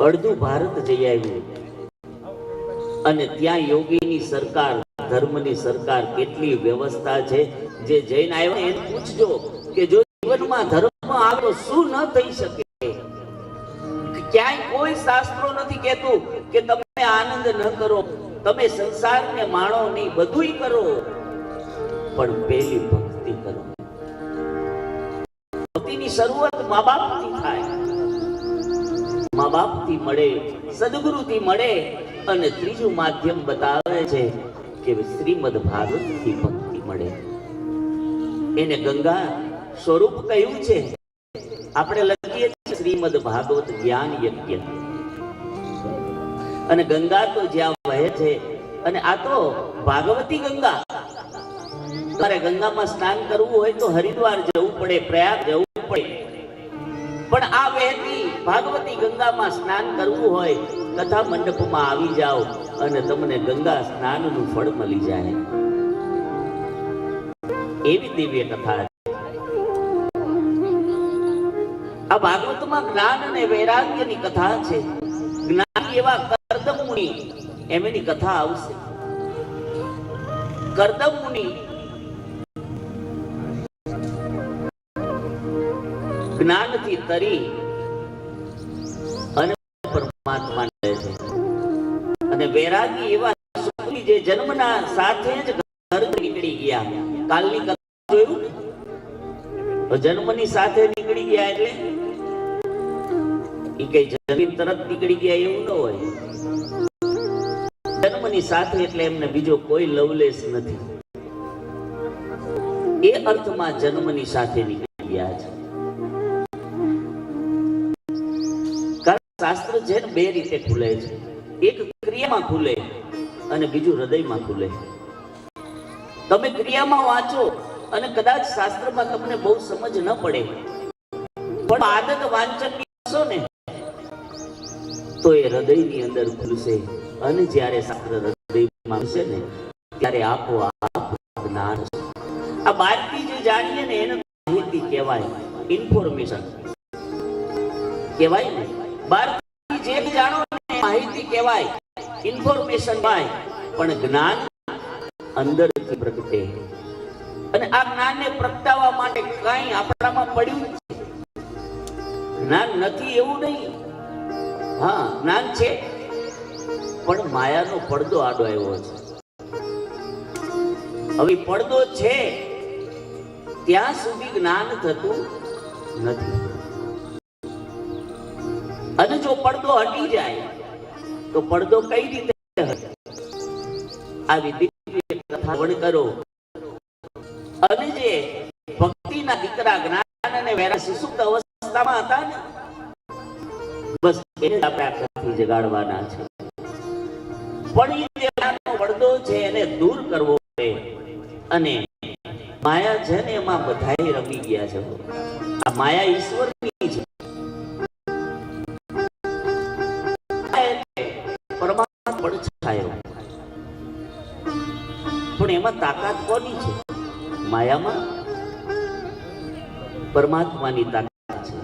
અડધું ભારત જઈ આવ્યું. અને ત્યાં યોગીની સરકાર, ધર્મની સરકાર કેટલી વ્યવસ્થા છે? જે જઈને આવ્યો એ પૂછજો કે જો જીવનમાં ધર્મ આવ્યો શું ન થઈ શકે? ક્યાંય કોઈ શાસ્ત્રો નથી કહેતું કે તમે આનંદ ન કરો, તમે સંસારને માણો નહીં, બધુંય કરો. પણ પેલી ભક્તિ કરો. ભક્તિની શરૂઆત મા બાપથી થાય. મા બાપથી મળે, સદગુરુથી મળે અને ત્રીજું માધ્યમ બતાવે છે કે શ્રીમદ ભાગવતથી ભક્તિ મળે. એને ગંગા સ્વરૂપ કહ્યું છે. આપણે લખીએ શ્રીમદ ભાગવત જ્ઞાન યજ્ઞ. અને ગંગા તો જ્યાં વહે છે, અને આ તો ભાગવતી ગંગા. તમારે ગંગામાં સ્નાન કરવું હોય તો હરિદ્વાર જવું પડે, પ્રયાગ જવું પડે. પણ આ વહેતી ભાગવતી ગંગામાં સ્નાન કરવું હોય કથા મંડપમાં આવી જાઓ અને તમને ગંગા સ્નાનનું ફળ મળી જાય. એવી દિવ્ય કથા આ ભાગવતમાં જ્ઞાન અને વૈરાગ્યની કથા છે. જ્ઞાન એવા કરદમ મુનિ એમ કથા આવશે. કરદમ મુનિ જ્ઞાનથી તરી વૈરાગી એવા સુખી જે જન્મના સાથે જ ઘર નીકળી ગયા. કાલની કથા જોયું? જન્મની સાથે નીકળી ગયા એટલે? એ કઈ જમીન તરત નીકળી ગયા એવું ન હોય. જન્મની સાથે એટલે એમને બીજો કોઈ લવલેસ નથી. એ અર્થમાં જન્મની સાથે નીકળી ગયા છે. શાસ્ત્ર છે ને બે રીતે ખુલે છે. એક ક્રિયામાં ખુલે અને બીજું હૃદયમાં ખુલે. તમે ક્રિયામાં વાંચો અને કદાચ શાસ્ત્રમાં તમને બહુ સમજ ન પડે. પણ આદત વાંચન કરશો ને, તો એ હૃદયની અંદર ખુલશે. અને જ્યારે શાસ્ત્ર હૃદયમાં ખુલશે ને, ત્યારે આપો આપ જ્ઞાન આ બહારથી જે જાણીએ ને, એને માહિતી કહેવાય. ઇન્ફોર્મેશન કહેવાય ને? બહારથી જે જાણો માહિતી કહેવાય. ઇન્ફોર્મેશન ભાઈ પણ જ્ઞાન અંદરથી પ્રગટે અને આ જ્ઞાનને પ્રગટાવવા માટે કઈ આપણામાં પડ્યું. જ્ઞાન નથી એવું નહીં. હા, જ્ઞાન છે, પણ માયાનો પડદો આડો આવ્યો છે. હવે પડદો છે, ત્યાં સુધી જ્ઞાન થતું નથી. અને જો પડદો હટી જાય તો પડદો કઈ રીતે આવી દિવ્ય કથા વણ કરો. અને જે ભક્તિના દીકરા જ્ઞાન અને વેરા સુસુપ્ત અવસ્થામાં હતા ને, બસ એને જ આપણે આ જગાડવાના છે. પણ એ દેવાનો પડદો છે એને દૂર કરવો પડે. અને માયા છે ને એમાં બધાય રમી ગયા છે. આ માયા ઈશ્વરની પણ એમાં તાકાત કોની છે? માયામાં? પરમાત્માની તાકાત છે.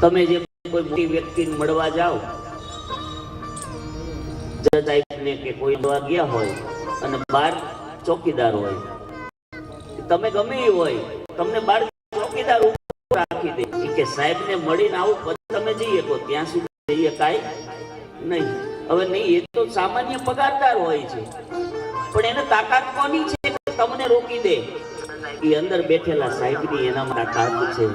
તમે જે કોઈ મોટી વ્યક્તિને મળવા જાઓ જજ સાહેબને કે કોઈ ગયા હોય અને બાર ચોકીદાર હોય, તમે ગમે એ હોય, તમને બાર ચોકીદાર રાખી દે. કે કે સાહેબને મળીને આવું પછી તમે જઈએ તો ત્યાં સુધી જઈએ કાંઈ નહીં. હવે નહીં, એ તો સામાન્ય પગારદાર હોય છે. પણ એને તાકાત કોની છે? તમને રોકી દે. એ અંદર બેઠેલા સાહેબની એનામાં તાકાત છે.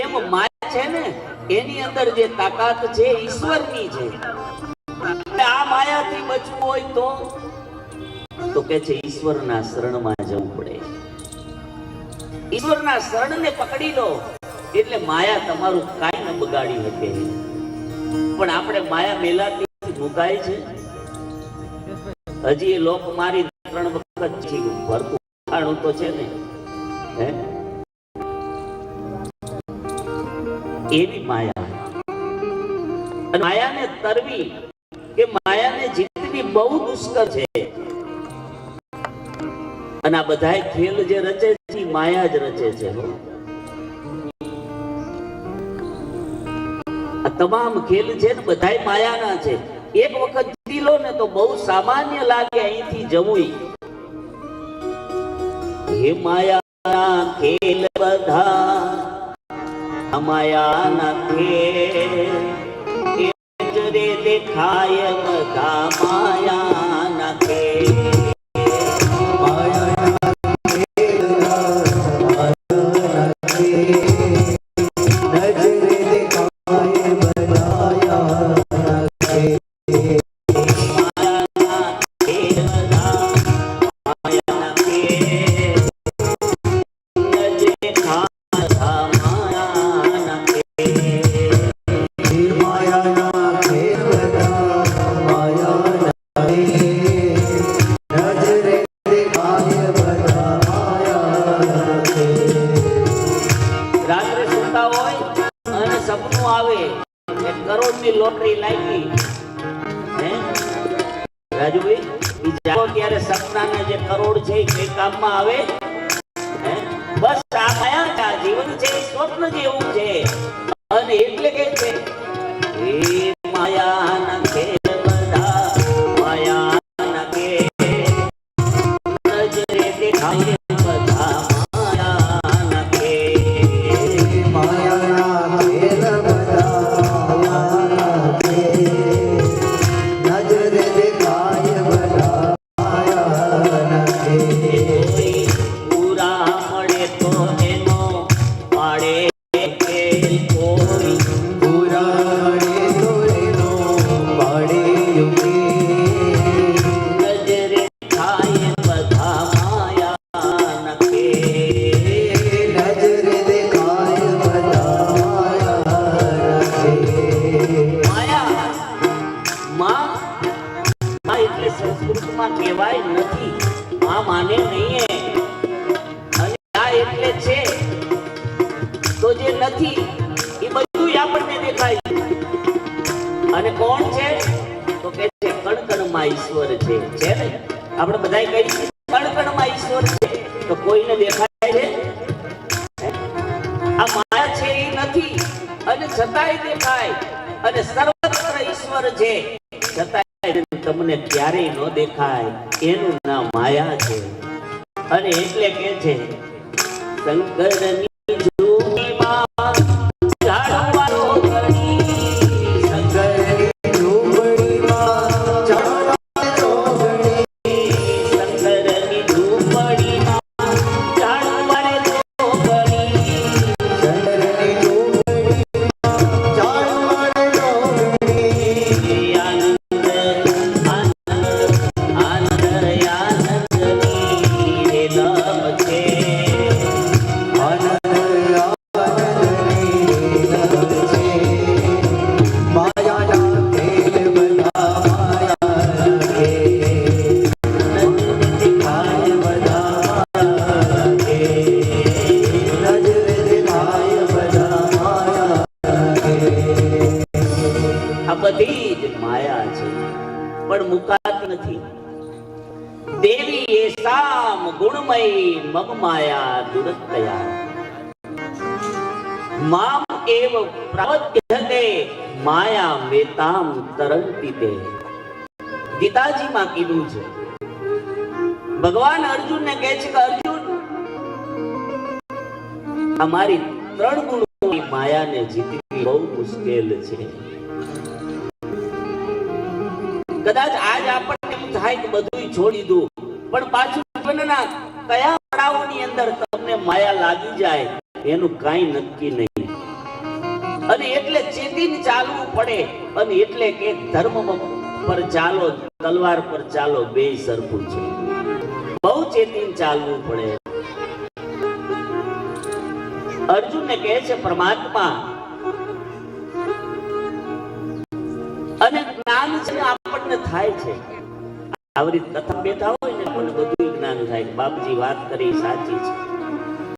એમ માય છે ને, એની અંદર જે તાકાત છે, ઈશ્વરની છે. આ માયાથી બચવું હોય તો? તો કે છે, ઈશ્વરના શરણમાં જવું પડે. ઈશ્વરના શરણને પકડી લો. એટલે માયા તમારું કાંઈ ન બગાડી શકે. પણ આપણે માયા મેલાથી મુકાય છે? હજી એ લોક મારી ત્રણ વખત ભરતું તો છે ને. હે? એવી માયા. માયાને તરવી કે માયાને જીતવી બહુ દુષ્કર છે. અને આ બધાય ખેલ જે રચે છે માયા જ રચે છે આ તમામ ખેલ છે ને બધાય માયાના છે. એક વખત જીતી લો ને તો બહુ સામાન્ય લાગે અહીંથી જવું હે માયાના ખેલ બધા માયાના ખેલ સપનું આવે. કરોડ કરોડની લોટરી લાગી. હે? રાજુભાઈ ત્યારે સપનાના જે કરોડ છે એ કામમાં આવે? છે. છે ને? આપણે બધાય કહી છીએ, કણકણમાં ઈશ્વર છે. તો કોઈને દેખાય છે? આ માયા છે એ નથી. અને છતાંય દેખાય. અને સર્વત્ર ઈશ્વર છે. છતાંય તમને ક્યારેય ન દેખાય. એનું નામ માયા છે. અને એટલે કે છે શંકરની મમ માયા દુરતયા મામ એવ પ્રવત્યતે માયા મેતામ તરંતી તે ગીતાજીમાં કીધું છે। ભગવાન અર્જુનને કહે છે કે, અર્જુન, અમારી ત્રણ ગુણોની માયાને જીતવી બહુ મુશ્કેલ છે. કદાચ આજ આપણને એમ થાય કે બધું છોડી દઉં, પણ પાછું જીવનના કયા પડાવોની અંદર તમને માયા લાગી જાય, એનું કાંઈ નક્કી નહીં. અને એટલે ચેતીને ચાલવું પડે, અને એટલે કે ધર્મ પર ચાલો, તલવાર પર ચાલો, બે સરખું છે. બહુ ચેતીને ચાલવું પડે. અર્જુનને કહે છે, પરમાત્મા, અને જ્ઞાન છે આપણને થાય છે. આવી કથા બેઠા હોય ને આપણને બધું જ્ઞાન થાય બાપજી વાત કરી સાચી છે.